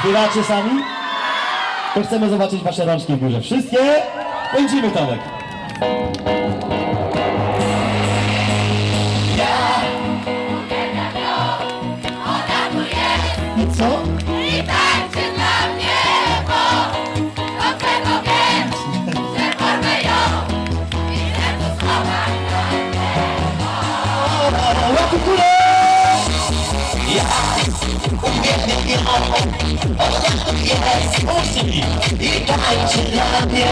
Śpiewacie sami? To chcemy zobaczyć wasze rączki w górze. Wszystkie? Pędzimy Tomek. I co? I wiem, że porwę ją i tańczy dla mnie,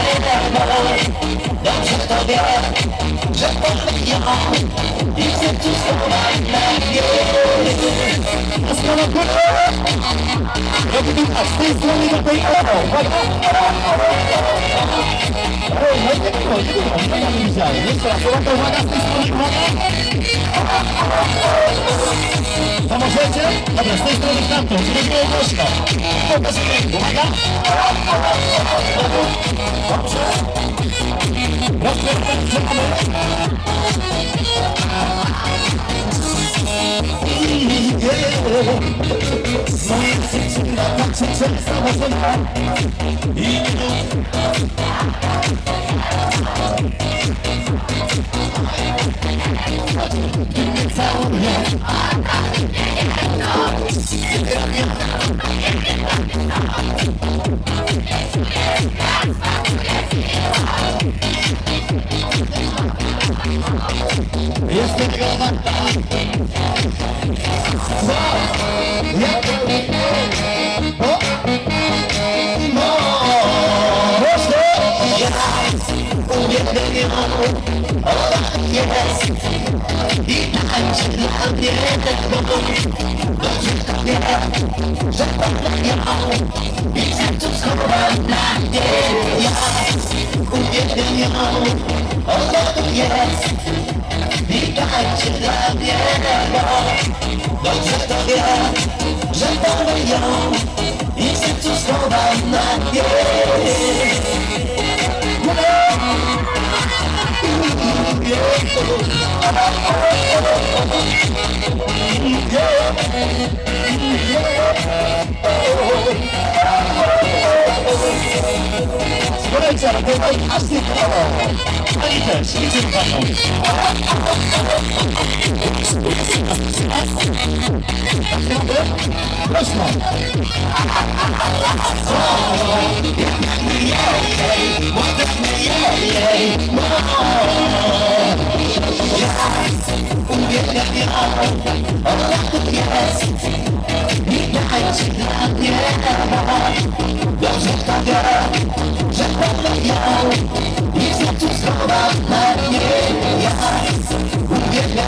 bo dobrze to wie, że porwę ją i w sercu schowam na mnie. A w górę! Robimy tak, z tej strony do tej o! Uwaga! Ej, no nie było, nie było, ja nie widziałem. Jeszcze raz, uwaga, uwaga, z tej strony, uwaga! Pomożecie? Dobra, z tej strony 間同時で芸同士の本田先生ごめんな I nie całuje Jestem tego warta Ja O! No! Proszę! Uwielbiam ją, ona jest i tańczy dla mnie, bo dobrze to wie, że porwę ją i w sercu schowam na mnie. Ja uwielbiam ją, ona tu jest tańczy dla mnie, bo dobrze to wie, że porwę ją i w sercu schowam na. Słuchajcie, Yeah.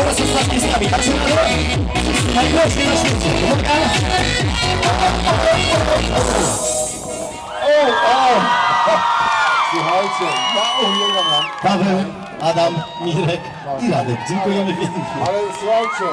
Oraz ostatni z nami, także najgłośniej na świecie. Uwaga. O, o! Słuchajcie, ja uwielbiam nam, Paweł, Adam, Mirek i Radek. Dziękujemy pięknie. ale słuchajcie,